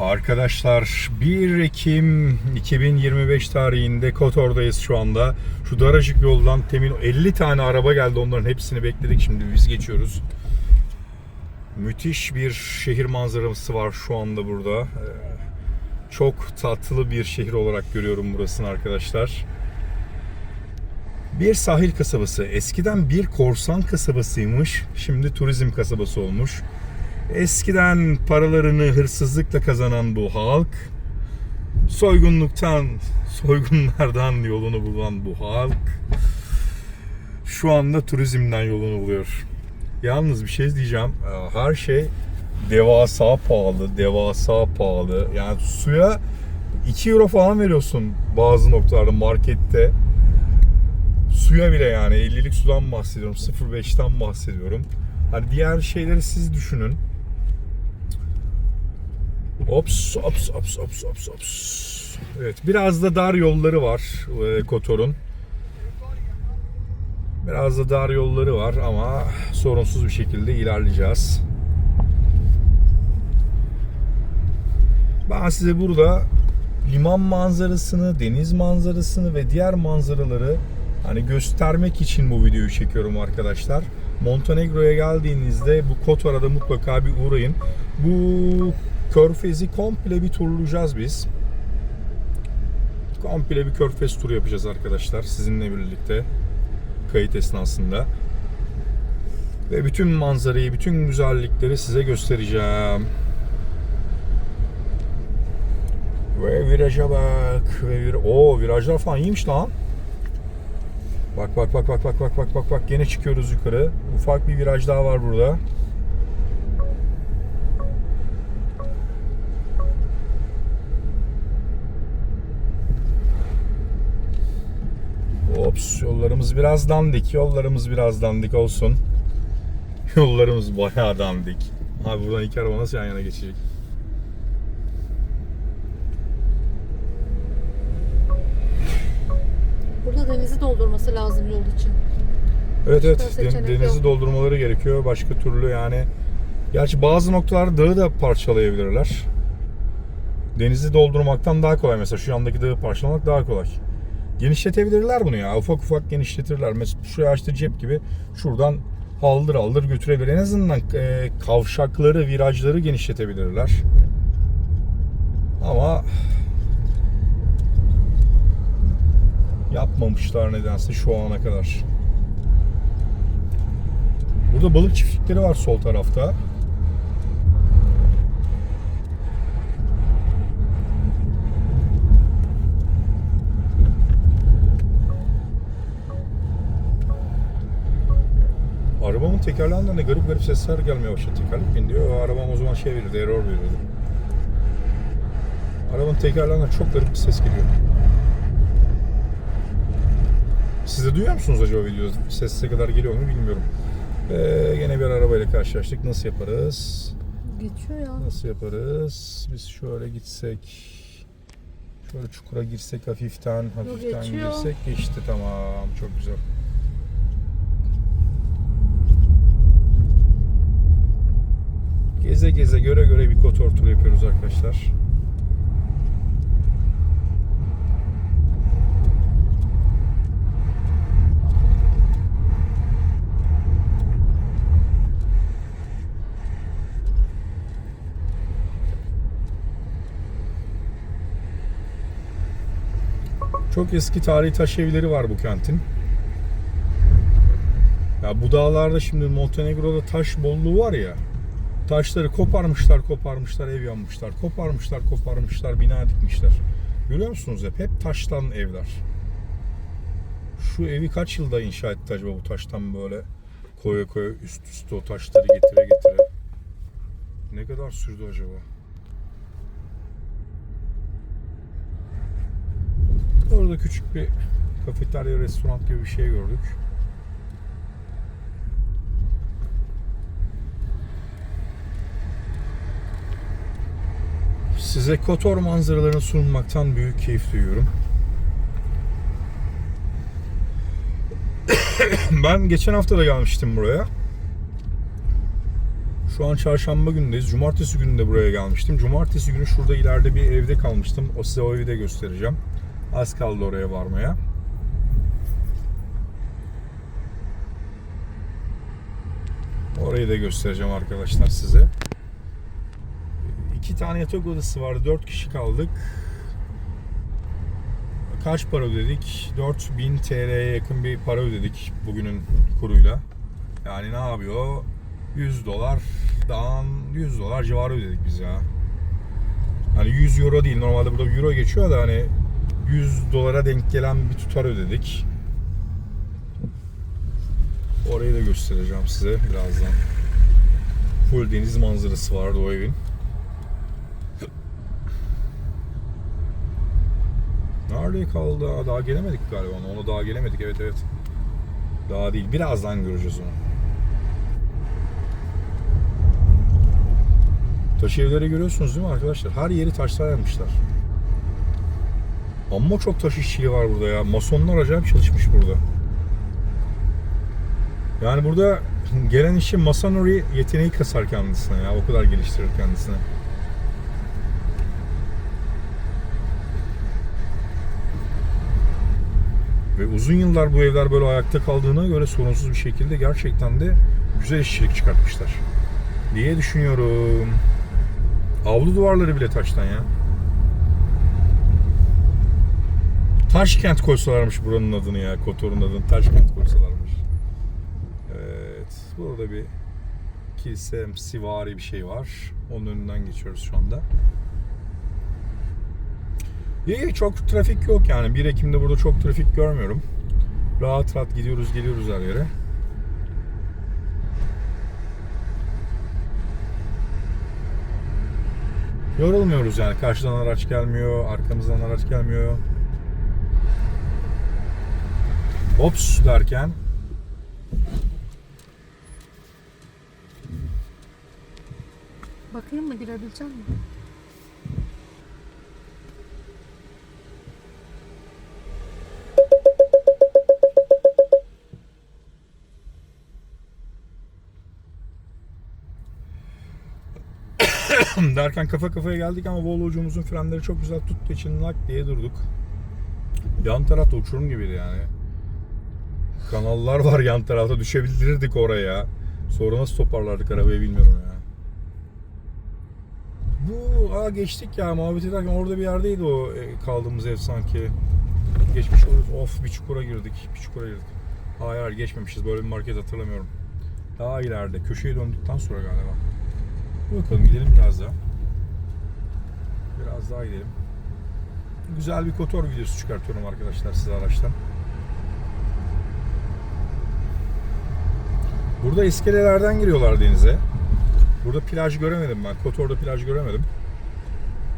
Arkadaşlar 1 Ekim 2025 tarihinde Kotor'dayız şu anda. Şu daracık yoldan temin 50 tane araba geldi onların hepsini bekledik şimdi biz geçiyoruz. Müthiş bir şehir manzarası var şu anda burada. Ee, Çok tatlı bir şehir olarak görüyorum burasını arkadaşlar. Bir sahil kasabası. Eskiden bir korsan kasabasıymış. Şimdi turizm kasabası olmuş. Eskiden paralarını hırsızlıkla kazanan bu halk soygunluktan, soygunlardan yolunu bulan bu halk şu anda turizmden yolunu buluyor. Yalnız bir şey diyeceğim. Ee, Her şey devasa pahalı, devasa pahalı. Yani suya 2 euro falan veriyorsun bazı noktalarda markette. Suya bile yani 50'lik sudan bahsediyorum. 0.5'ten bahsediyorum. Hani diğer şeyleri siz düşünün. Ops, ops, ops, ops, ops, ops. Evet, biraz da dar yolları var e, Kotor'un. Biraz da dar yolları var ama sorunsuz bir şekilde ilerleyeceğiz. Ben size burada liman manzarasını, deniz manzarasını ve diğer manzaraları hani göstermek için bu videoyu çekiyorum arkadaşlar. Montenegro'ya geldiğinizde bu Kotor'a da mutlaka bir uğrayın. Bu Körfez'i komple bir turlayacağız biz. Komple bir Körfez turu yapacağız arkadaşlar sizinle birlikte kayıt esnasında. Ve bütün manzarayı, bütün güzellikleri size göstereceğim. Ve viraja bak. Ve vir Oo virajlar falan iyiymiş lan. Bak bak bak bak bak bak bak bak bak gene çıkıyoruz yukarı. Ufak bir viraj daha var burada. Ops yollarımız biraz dandik. Yollarımız biraz dandik olsun. Yollarımız bayağı dandik. Abi buradan iki araba nasıl yan yana geçecek? Burada denizi doldurması lazım yol için. Evet evet den- denizi yok. doldurmaları gerekiyor. Başka türlü yani. Gerçi bazı noktalarda dağı da parçalayabilirler. Denizi doldurmaktan daha kolay mesela şu yandaki dağı parçalamak daha kolay. Genişletebilirler bunu ya. Ufak ufak genişletirler. Mesela şu açtı cep gibi şuradan haldır haldır götürebilir. En azından e, kavşakları, virajları genişletebilirler. Ama yapmamışlar nedense şu ana kadar. Burada balık çiftlikleri var sol tarafta. Arabamın tekerleğinden de garip garip sesler gelmeye başladı. Tekerlek bin diyor. O arabam o zaman şey verirdi, error veriyordu. Arabanın tekerleğinden çok garip bir ses geliyor. Siz de duyuyor musunuz acaba videoda? Ses ne kadar geliyor mu bilmiyorum. Ee, yine bir arabayla karşılaştık. Nasıl yaparız? Geçiyor ya. Nasıl yaparız? Biz şöyle gitsek. Şöyle çukura girsek hafiften, hafiften geçiyor. girsek geçti tamam. Çok güzel. Geze göre göre bir kotor turu yapıyoruz arkadaşlar. Çok eski tarihi taş evleri var bu kentin. Ya bu dağlarda şimdi Montenegro'da taş bolluğu var ya. Taşları koparmışlar, koparmışlar, ev yanmışlar. Koparmışlar, koparmışlar, bina dikmişler. Görüyor musunuz hep? Hep taştan evler. Şu evi kaç yılda inşa etti acaba bu taştan böyle koya koya üst üste o taşları getire getire. Ne kadar sürdü acaba? Orada küçük bir kafeterya, restoran gibi bir şey gördük. Size Kotor manzaralarını sunmaktan büyük keyif duyuyorum. ben geçen hafta da gelmiştim buraya. Şu an çarşamba günündeyiz. Cumartesi günü de buraya gelmiştim. Cumartesi günü şurada ileride bir evde kalmıştım. O size o evi de göstereceğim. Az kaldı oraya varmaya. Orayı da göstereceğim arkadaşlar size. İki tane yatak odası vardı. Dört kişi kaldık. Kaç para ödedik? 4000 TL'ye yakın bir para ödedik bugünün kuruyla. Yani ne yapıyor? 100 dolardan 100 dolar civarı ödedik biz ya. Hani 100 euro değil. Normalde burada euro geçiyor da hani 100 dolara denk gelen bir tutar ödedik. Orayı da göstereceğim size birazdan. Full deniz manzarası vardı o evin. Nerede kaldı? Daha gelemedik galiba ona. Ona daha gelemedik. Evet evet. Daha değil. Birazdan göreceğiz onu. Taş evleri görüyorsunuz değil mi arkadaşlar? Her yeri taşlar yapmışlar. Amma çok taş işçiliği var burada ya. Masonlar acayip çalışmış burada. Yani burada gelen işi masonry yeteneği kasar kendisine ya. O kadar geliştirir kendisine. Ve uzun yıllar bu evler böyle ayakta kaldığına göre sorunsuz bir şekilde gerçekten de güzel işçilik çıkartmışlar. Diye düşünüyorum. Avlu duvarları bile taştan ya. Taşkent koysalarmış buranın adını ya. Kotor'un adını Taşkent koysalarmış. Evet. Burada bir kilise sivari bir şey var. Onun önünden geçiyoruz şu anda. İyi çok trafik yok yani. 1 Ekim'de burada çok trafik görmüyorum. Rahat rahat gidiyoruz geliyoruz her yere. Yorulmuyoruz yani. Karşıdan araç gelmiyor, arkamızdan araç gelmiyor. Ops derken Bakayım mı girebilecek mi? derken kafa kafaya geldik ama Volvo'cumuzun frenleri çok güzel tuttuğu için lak diye durduk. Yan tarafta uçurum gibiydi yani. Kanallar var yan tarafta düşebilirdik oraya. Sonra nasıl toparlardık arabayı bilmiyorum ya. Bu aa geçtik ya muhabbet ederken orada bir yerdeydi o e, kaldığımız ev sanki. Geçmiş oluruz. Of bir çukura girdik. Bir çukura girdik. Hayır geçmemişiz. Böyle bir market hatırlamıyorum. Daha ileride. Köşeye döndükten sonra galiba. Bakalım gidelim biraz daha. Biraz daha gidelim. Güzel bir kotor videosu çıkartıyorum arkadaşlar size araçtan. Burada iskelelerden giriyorlar denize. Burada plaj göremedim ben. Kotor'da plaj göremedim.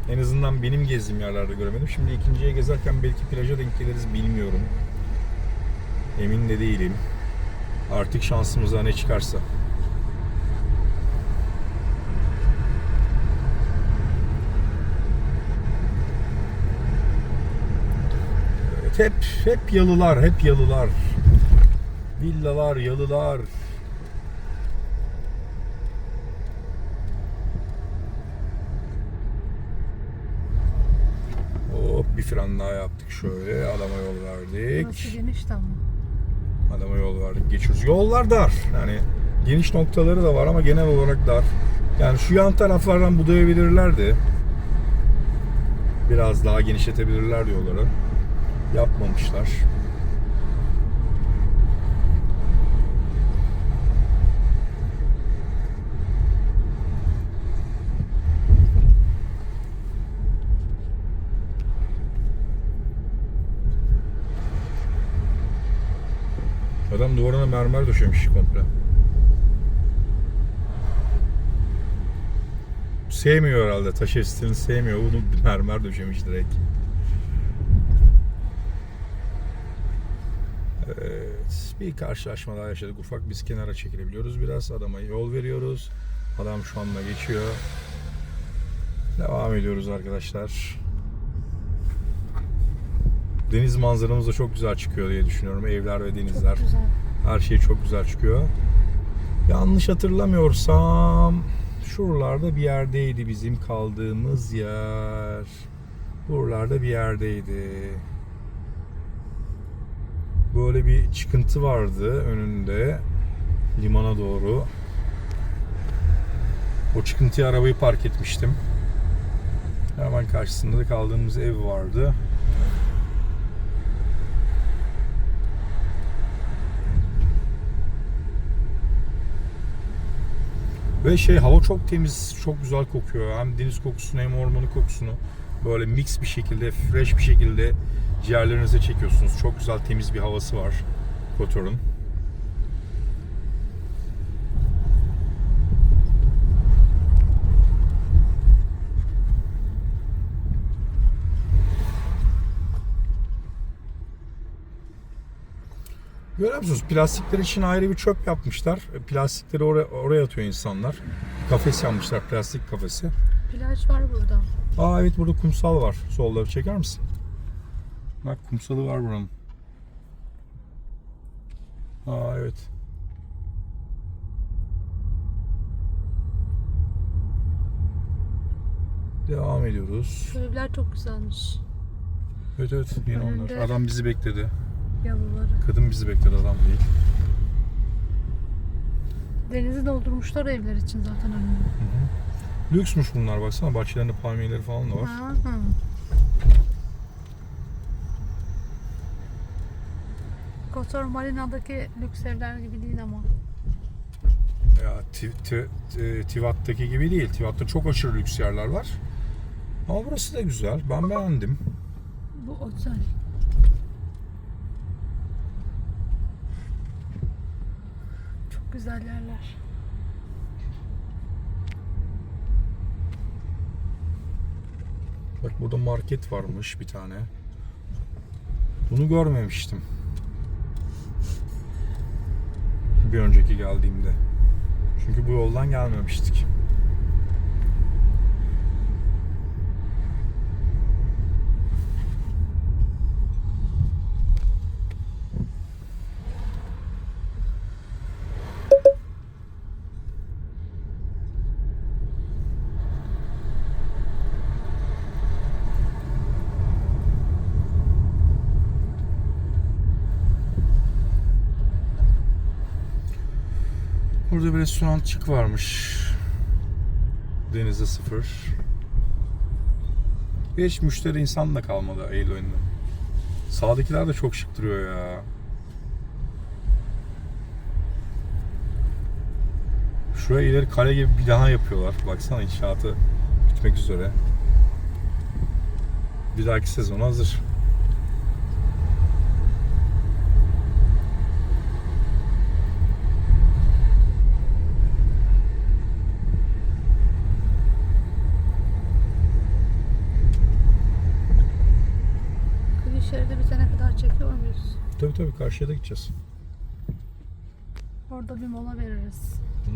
En azından benim gezdiğim yerlerde göremedim. Şimdi ikinciye gezerken belki plaja denk geliriz bilmiyorum. Emin de değilim. Artık şansımıza ne çıkarsa. Evet, hep hep yalılar, hep yalılar. Villalar, yalılar. Hop bir fren daha yaptık şöyle. Adama yol verdik. Burası geniş ama. Adama yol verdik. Geçiyoruz. Yollar dar. Yani geniş noktaları da var ama genel olarak dar. Yani şu yan taraflardan budayabilirlerdi. Biraz daha genişletebilirlerdi yolları. Yapmamışlar. Adam duvarına mermer döşemiş komple. Sevmiyor herhalde. Taş estilini sevmiyor. Bunu mermer döşemiş direkt. Evet. Bir karşılaşma daha yaşadık. Ufak biz kenara çekilebiliyoruz biraz. Adama yol veriyoruz. Adam şu anda geçiyor. Devam ediyoruz arkadaşlar. Deniz manzaramız da çok güzel çıkıyor diye düşünüyorum. Evler ve denizler. Çok güzel. Her şey çok güzel çıkıyor. Yanlış hatırlamıyorsam şuralarda bir yerdeydi bizim kaldığımız yer. Buralarda bir yerdeydi. Böyle bir çıkıntı vardı önünde limana doğru. O çıkıntıya arabayı park etmiştim. Hemen karşısında da kaldığımız ev vardı. Ve şey hava çok temiz, çok güzel kokuyor. Hem deniz kokusunu hem ormanın kokusunu böyle mix bir şekilde, fresh bir şekilde ciğerlerinize çekiyorsunuz. Çok güzel temiz bir havası var Kotor'un. Görüyor musunuz? Plastikler için ayrı bir çöp yapmışlar. Plastikleri oraya, oraya atıyor insanlar. Kafes yapmışlar, plastik kafesi. Plaj var burada. Aa evet burada kumsal var. Solda çeker misin? Bak kumsalı var buranın. Aa evet. Devam ediyoruz. Şu evler çok güzelmiş. Evet evet yine onlar. Önünde- Adam bizi bekledi. Yalıları. Kadın bizi bekledi adam değil. Denizi doldurmuşlar evler için zaten önünü. Lüksmüş bunlar baksana bahçelerinde palmiyeleri falan da var. Ha, hı. Kotor Marina'daki lüks evler gibi değil ama. Ya Ti- Ti- Ti- Tivat'taki gibi değil. Tivat'ta çok aşırı lüks yerler var. Ama burası da güzel. Ben beğendim. Bu otel. Çok güzel yerler. Bak burada market varmış bir tane. Bunu görmemiştim. Bir önceki geldiğimde. Çünkü bu yoldan gelmemiştik. Burada bir restorançık varmış. Denize sıfır. Hiç müşteri insan da kalmadı Eylül ayında. Sağdakiler de çok şık duruyor ya. Şuraya ileri kale gibi bir daha yapıyorlar. Baksana inşaatı bitmek üzere. Bir dahaki sezon hazır. Tabii tabii karşıya da gideceğiz. Orada bir mola veririz. Hı?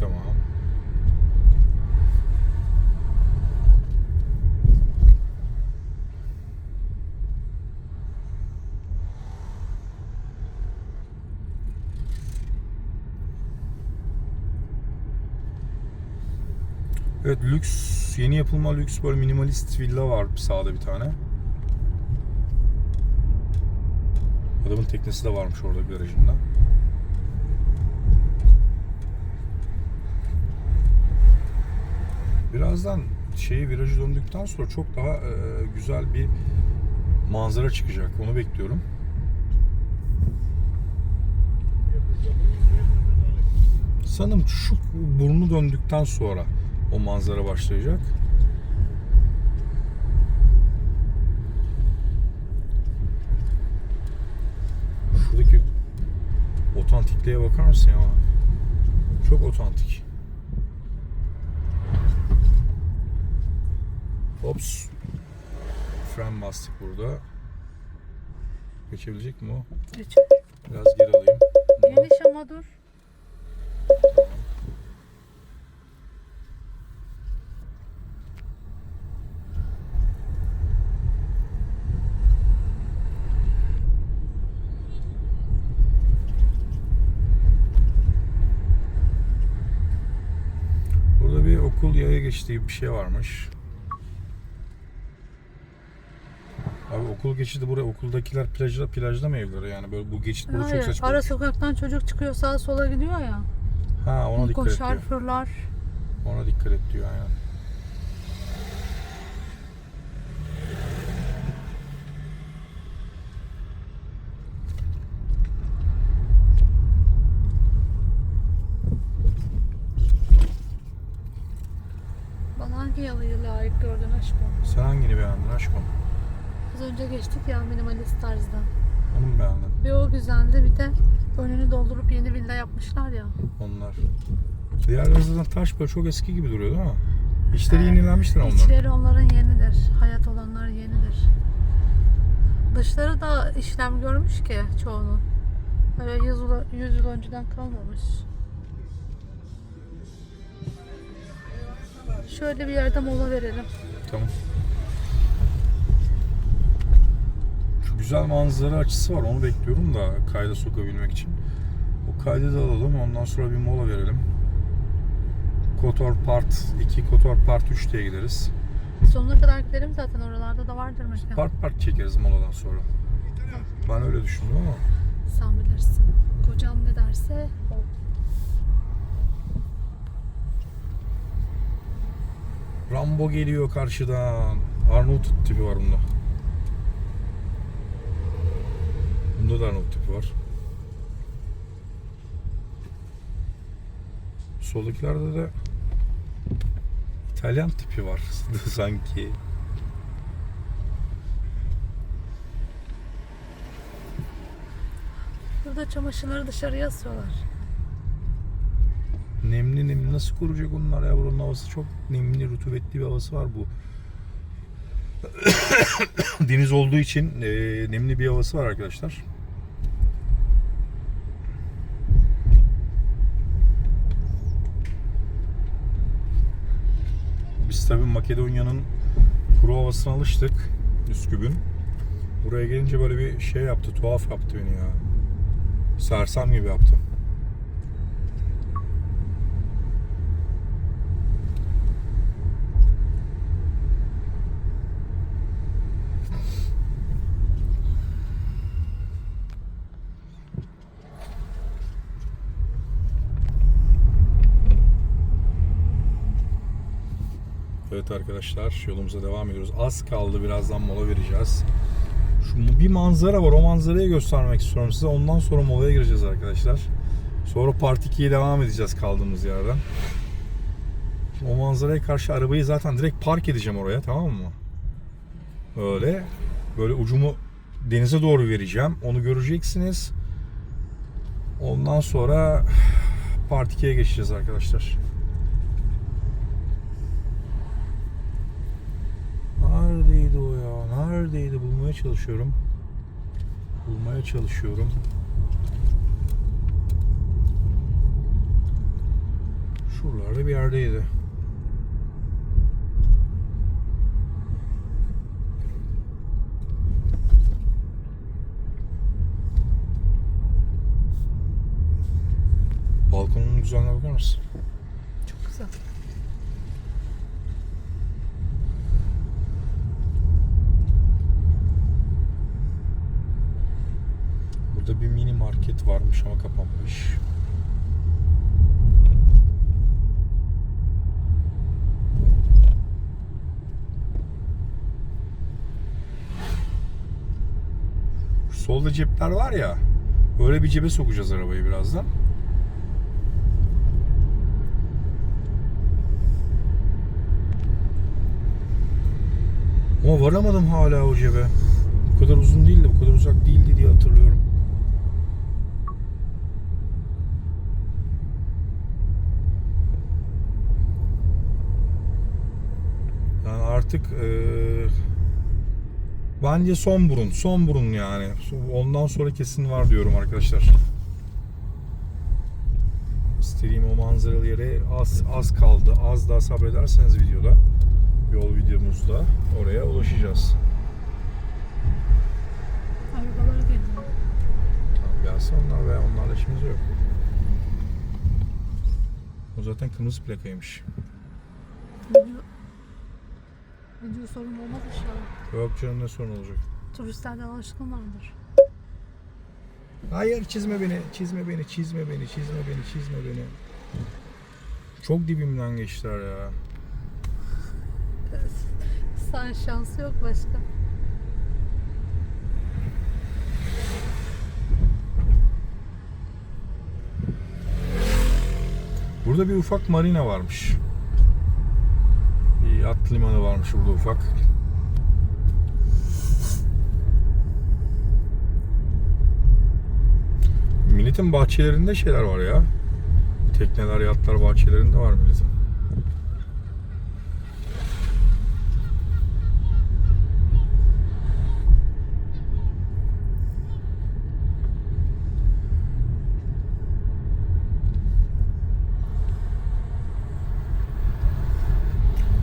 Tamam. Evet lüks, yeni yapılma lüks böyle minimalist villa var sağda bir tane. Adamın teknesi de varmış orada garajında. Birazdan şeyi virajı döndükten sonra çok daha e, güzel bir manzara çıkacak. Onu bekliyorum. Sanırım şu burnu döndükten sonra o manzara başlayacak. Şuradaki otantikliğe bakar mısın ya? Çok otantik. Ops. Fren bastık burada. Geçebilecek mi o? Geç. Biraz geri alayım. Geniş ama dur. Geçtiği bir şey varmış. Abi okul geçidi buraya okuldakiler plajda plajda mı evleri yani böyle bu geçit burada çok Hayır, saçma. ara sokaktan çocuk çıkıyor sağa sola gidiyor ya. Ha ona dikkat et Koşar diyor. fırlar. Ona dikkat et diyor aynen. Layık gördün aşkım? Sen hangini beğendin aşkım? Az önce geçtik ya minimalist tarzda. Onu mu beğendin? Bir o güzeldi bir de önünü doldurup yeni villa yapmışlar ya. Onlar. Diğerleri zaten taş böyle çok eski gibi duruyor değil mi? İçleri Evet. yenilenmiştir onlar. İçleri onların yenidir. Hayat olanlar yenidir. Dışları da işlem görmüş ki çoğunun. Böyle 100 yıl, 100 yıl önceden kalmamış. Şöyle bir yerde mola verelim. Tamam. Şu güzel manzara açısı var. Onu bekliyorum da kayda sokabilmek için. O kaydı da alalım. Ondan sonra bir mola verelim. Kotor Part 2, Kotor Part 3 diye gideriz. Sonuna kadar gidelim zaten oralarda da vardır mekan. Part part çekeriz moladan sonra. Ben öyle düşündüm ama. Sen bilirsin. Kocam ne derse o. Rambo geliyor karşıdan. Arnavut tipi var bunda. Bunda da Arnavut tipi var. Soldakilerde de İtalyan tipi var sanki. Burada çamaşırları dışarıya asıyorlar. Nemli nemli nasıl kuracak onlar ya buranın havası çok nemli rutubetli bir havası var bu. Deniz olduğu için e, nemli bir havası var arkadaşlar. Biz tabii Makedonya'nın kuru havasına alıştık Üsküp'ün. Buraya gelince böyle bir şey yaptı, tuhaf yaptı beni ya. Sersem gibi yaptı. Evet arkadaşlar yolumuza devam ediyoruz. Az kaldı birazdan mola vereceğiz. Şu bir manzara var o manzarayı göstermek istiyorum size. Ondan sonra molaya gireceğiz arkadaşlar. Sonra part 2'ye devam edeceğiz kaldığımız yerden. O manzaraya karşı arabayı zaten direkt park edeceğim oraya tamam mı? Öyle. Böyle ucumu denize doğru vereceğim. Onu göreceksiniz. Ondan sonra part 2'ye geçeceğiz arkadaşlar. Neredeydi o ya? Neredeydi? Bulmaya çalışıyorum. Bulmaya çalışıyorum. Şuralarda bir yerdeydi. Balkonun güzelliğine bakar mısın? Çok güzel. Burada bir mini varmış ama kapanmış. Solda cepler var ya. Öyle bir cebe sokacağız arabayı birazdan. Ama varamadım hala o cebe. Bu kadar uzun değildi, bu kadar uzak değildi diye hatırlıyorum. Yani artık eee bence son burun, son burun yani. Ondan sonra kesin var diyorum arkadaşlar. İstediğim o manzaralı yere az az kaldı. Az daha sabrederseniz videoda, yol videomuzda oraya ulaşacağız. Arabalar geliyor. Tamam gelsin onlar veya onlarla işimiz yok. O zaten kırmızı plakaymış. Video, sorun olmaz inşallah. Yok canım ne sorun olacak. Turistler de alışkınlardır. Hayır çizme beni, çizme beni, çizme beni, çizme beni, çizme beni. Çok dibimden geçtiler ya. Sen şansı yok başka. Burada bir ufak marina varmış. At limanı varmış burada ufak. Milletin bahçelerinde şeyler var ya. Tekneler, yatlar bahçelerinde var milletin.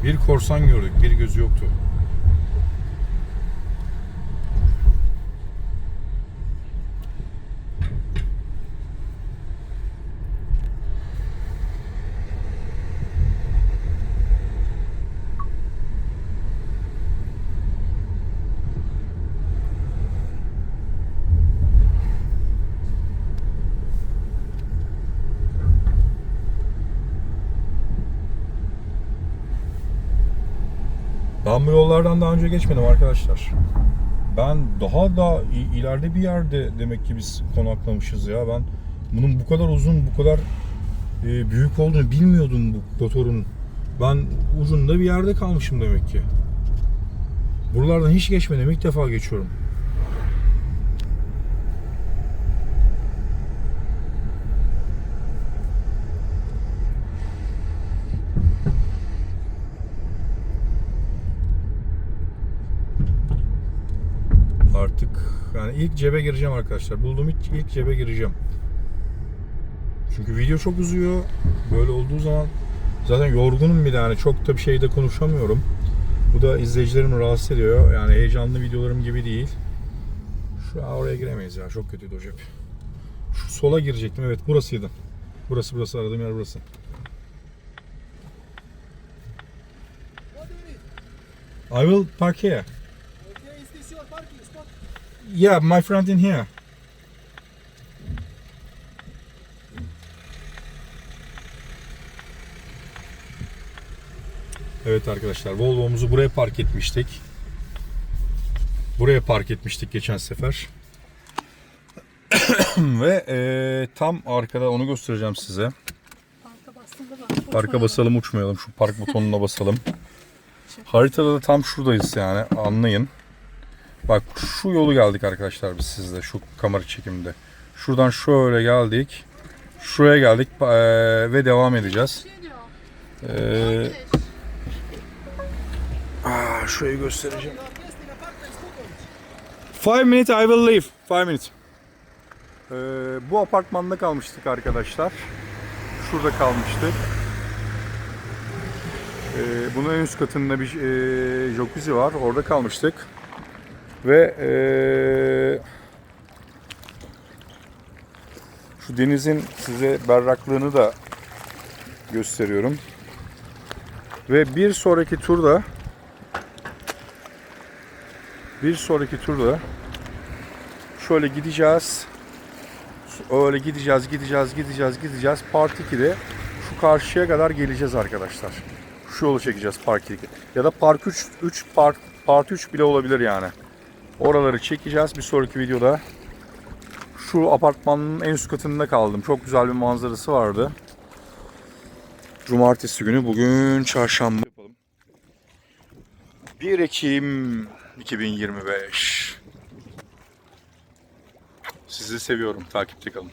Bir korsan gördük, bir gözü yoktu. Ben bu yollardan daha önce geçmedim arkadaşlar. Ben daha da ileride bir yerde demek ki biz konaklamışız ya. Ben bunun bu kadar uzun, bu kadar e, büyük olduğunu bilmiyordum bu Kotor'un. Ben ucunda bir yerde kalmışım demek ki. Buralardan hiç geçmedim. ilk defa geçiyorum. Artık yani ilk cebe gireceğim arkadaşlar. Bulduğum ilk, ilk cebe gireceğim. Çünkü video çok uzuyor. Böyle olduğu zaman zaten yorgunum bir de yani çok da bir şeyde konuşamıyorum. Bu da izleyicilerimi rahatsız ediyor. Yani heyecanlı videolarım gibi değil. Şu oraya giremeyiz ya. Çok kötüydü o cep. Şu sola girecektim. Evet burasıydı. Burası burası aradığım yer burası. I will park here. Yeah, my friend in here. Evet arkadaşlar Volvo'muzu buraya park etmiştik. Buraya park etmiştik geçen sefer. Ve eee, tam arkada onu göstereceğim size. Parka bak. Parka basalım uçmayalım. Şu park butonuna basalım. Haritada da tam şuradayız yani anlayın. Bak şu yolu geldik arkadaşlar biz sizle şu kamera çekiminde. Şuradan şöyle geldik. Şuraya geldik eee, ve devam edeceğiz. Güneş. aa, şurayı göstereceğim. Five minutes I will leave. Five minutes. Ee, bu apartmanda kalmıştık arkadaşlar. Şurada kalmıştık. Ee, bunun en üst katında bir e, jacuzzi var. Orada kalmıştık. Ve e, şu denizin size berraklığını da gösteriyorum. Ve bir sonraki turda bir sonraki turda şöyle gideceğiz. Öyle gideceğiz, gideceğiz, gideceğiz, gideceğiz. Part 2'de şu karşıya kadar geleceğiz arkadaşlar. Şu yolu çekeceğiz Park 2. Ya da Park 3, 3 Park, Part 3 bile olabilir yani. Oraları çekeceğiz bir sonraki videoda. Şu apartmanın en üst katında kaldım. Çok güzel bir manzarası vardı. Cumartesi günü bugün çarşamba yapalım. 1 Ekim 2025. Sizi seviyorum. Takipte kalın.